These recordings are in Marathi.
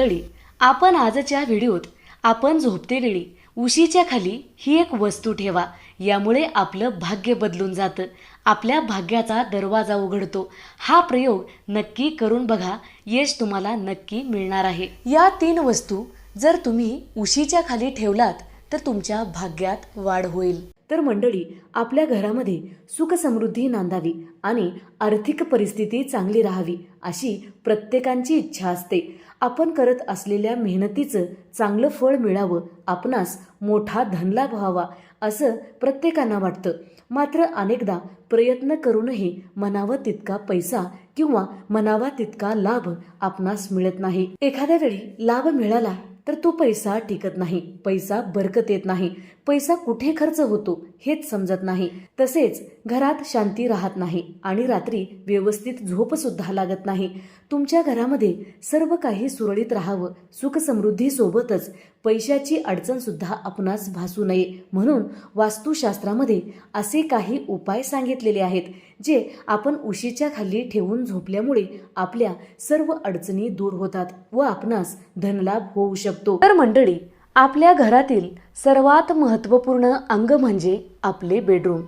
मंडळी आपण आजच्या व्हिडिओत आपण झोपतेवेळी उशीच्या खाली ही एक वस्तू ठेवा. यामुळे आपलं भाग्य बदलून जातं. आपल्या भाग्याचा दरवाजा उघडतो. हा प्रयोग नक्की करून बघा. यश तुम्हाला नक्की मिळणार आहे. या तीन वस्तू जर तुम्ही उशीच्या खाली ठेवलात तर तुमच्या भाग्यात वाढ होईल. तर मंडळी आपल्या घरामध्ये सुख समृद्धी नांदावी आणि आर्थिक परिस्थिती चांगली राहावी अशी प्रत्येकांची इच्छा असते. आपण करत असलेल्या मेहनतीचं चांगलं फळ मिळावं आपणास मोठा धनलाभ व्हावा असं प्रत्येकांना वाटतं. मात्र अनेकदा प्रयत्न करूनही मनावा तितका पैसा किंवा मनावा तितका लाभ आपणास मिळत नाही. एखाद्या वेळी लाभ मिळाला तर तो पैसा टिकत नाही. पैसा बरकत येत नाही. पैसा कुठे खर्च होतो हेच समजत नाही. तसेच घरात शांती राहत नाही आणि रात्री व्यवस्थित झोप सुद्धा लागत नाही. तुमच्या घरामध्ये सर्व काही सुरळीत राहावं सुखसमृद्धीसोबतच सोबतच पैशाची अडचण सुद्धा आपणास भासू नये. म्हणून वास्तुशास्त्रामध्ये असे काही उपाय सांगितलेले आहेत जे आपण उशीच्या खाली ठेवून झोपल्यामुळे आपल्या सर्व अडचणी दूर होतात व आपणास धनलाभ होऊ शकतो. तर मंडळी आपल्या घरातील सर्वात महत्त्वपूर्ण अंग म्हणजे आपले बेडरूम.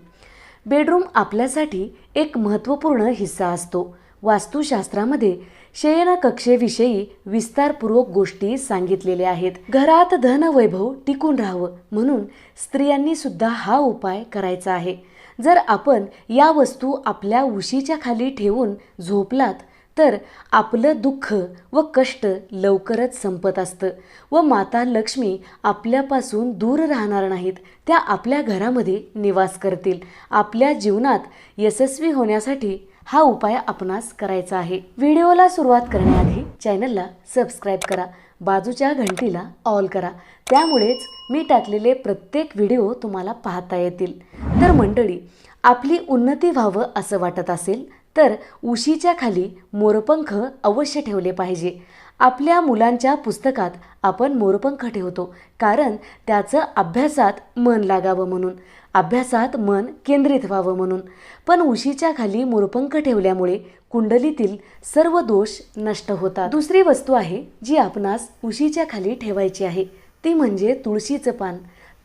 बेडरूम आपल्यासाठी एक महत्त्वपूर्ण हिस्सा असतो. वास्तुशास्त्रामध्ये शयन कक्षेविषयी विस्तारपूर्वक गोष्टी सांगितलेल्या आहेत. घरात धन वैभव टिकून राहावं म्हणून स्त्रियांनी सुद्धा हा उपाय करायचा आहे. जर आपण या वस्तू आपल्या उशीच्या खाली ठेवून झोपलात तर आपलं दुःख व कष्ट लवकरच संपत असतं व माता लक्ष्मी आपल्यापासून दूर राहणार नाहीत. त्या आपल्या घरामध्ये निवास करतील. आपल्या जीवनात यशस्वी होण्यासाठी हा उपाय आपणास करायचा आहे. व्हिडिओला सुरुवात करण्याआधी चॅनलला सबस्क्राईब करा. बाजूच्या घंटीला ऑल करा. त्यामुळेच मी टाकलेले प्रत्येक व्हिडिओ तुम्हाला पाहता येतील. तर मंडळी आपली उन्नती व्हावं असं वाटत असेल तर उशीच्या खाली मोरपंख अवश्य ठेवले पाहिजे. आपल्या मुलांच्या पुस्तकात आपण मोरपंख ठेवतो कारण त्याचं अभ्यासात मन लागावं म्हणून अभ्यासात मन केंद्रित व्हावं म्हणून. पण उशीच्या खाली मोरपंख ठेवल्यामुळे कुंडलीतील सर्व दोष नष्ट होतात. दुसरी वस्तू आहे जी आपणास उशीच्या खाली ठेवायची आहे ती म्हणजे तुळशीचं पान.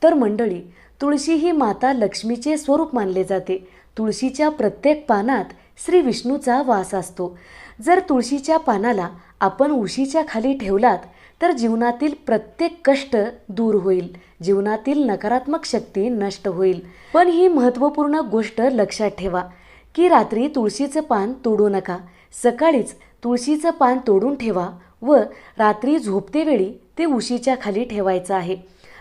तर मंडळी तुळशी ही माता लक्ष्मीचे स्वरूप मानले जाते. तुळशीच्या प्रत्येक पानात श्री विष्णूचा वास असतो. जर तुळशीच्या पानाला आपण उशीच्या खाली ठेवलात तर जीवनातील प्रत्येक कष्ट दूर होईल. जीवनातील नकारात्मक शक्ती नष्ट होईल. पण ही महत्त्वपूर्ण गोष्ट लक्षात ठेवा की रात्री तुळशीचं पान तोडू नका. सकाळीच तुळशीचं पान तोडून ठेवा व रात्री झोपतेवेळी ते उशीच्या खाली ठेवायचं आहे.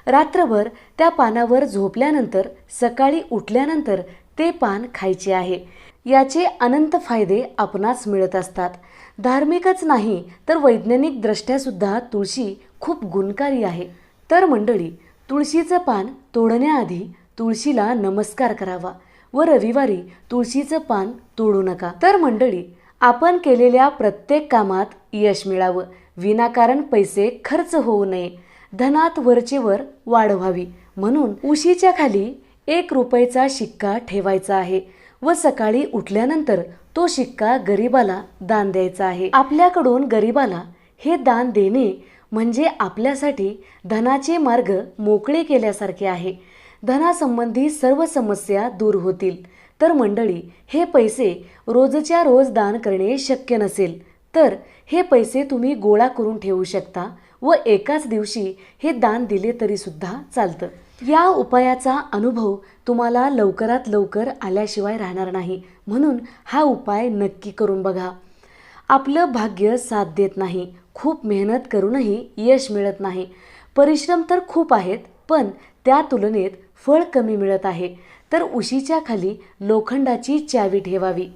रात्रभर त्या पानावर झोपल्यानंतर सकाळी उठल्यानंतर ते पान खायचे आहे. याचे अनंत फायदे आपणास मिळत असतात. धार्मिकच नाही तर वैज्ञानिक दृष्ट्यासुद्धा तुळशी खूप गुणकारी आहे. तर मंडळी तुळशीचं पान तोडण्याआधी तुळशीला नमस्कार करावा व रविवारी तुळशीचं पान तोडू नका. तर मंडळी आपण केलेल्या प्रत्येक कामात यश मिळावं. विनाकारण पैसे खर्च होऊ नये. धनात वरचेवर वाढ व्हावी म्हणून उशीच्या खाली एक रुपयाचा शिक्का ठेवायचा आहे. व सकाळी उठल्यानंतर तो शिक्का गरिबाला दान द्यायचा आहे. आपल्याकडून गरिबाला हे दान देणे म्हणजे आपल्यासाठी धनाचे मार्ग मोकळे केल्यासारखे आहे. धनासंबंधी सर्व समस्या दूर होतील. तर मंडळी हे पैसे रोजच्या रोज दान करणे शक्य नसेल. तर हे पैसे तुम्ही गोळा करून ठेवू शकता व एकाच दिवशी हे दान दिले तरीसुद्धा चालतं. या उपायाचा अनुभव तुम्हाला लवकरात लवकर आल्याशिवाय राहणार नाही. म्हणून हा उपाय नक्की करून बघा. आपलं भाग्य साथ देत नाही. खूप मेहनत करूनही यश मिळत नाही. परिश्रम तर खूप आहेत पण त्या तुलनेत फळ कमी मिळत आहे. तर उशीच्या खाली लोखंडाची चावी ठेवावी.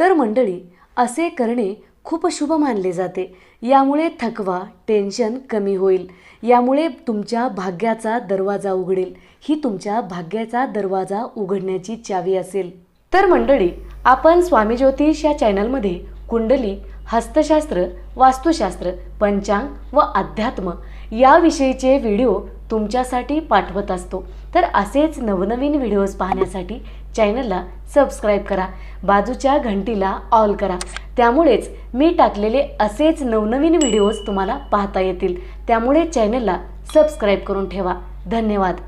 तर मंडळी असे करणे खूप शुभ मानले जाते. यामुळे थकवा टेन्शन कमी होईल. यामुळे तुमच्या भाग्याचा दरवाजा उघडेल. ही तुमच्या भाग्याचा दरवाजा उघडण्याची चावी असेल. तर मंडळी आपण स्वामी ज्योतिष या चॅनलमध्ये कुंडली हस्तशास्त्र वास्तुशास्त्र पंचांग व अध्यात्म याविषयीचे व्हिडिओ तुमच्यासाठी पाठवत असतो. तर असेच नवनवीन व्हिडिओज पाहण्यासाठी चॅनलला सबस्क्राईब करा. बाजूच्या घंटीला ऑल करा. त्यामुळेच मी टाकलेले असेच नवनवीन व्हिडिओज तुम्हाला पाहता येतील. त्यामुळे चॅनलला सबस्क्राईब करून ठेवा. धन्यवाद.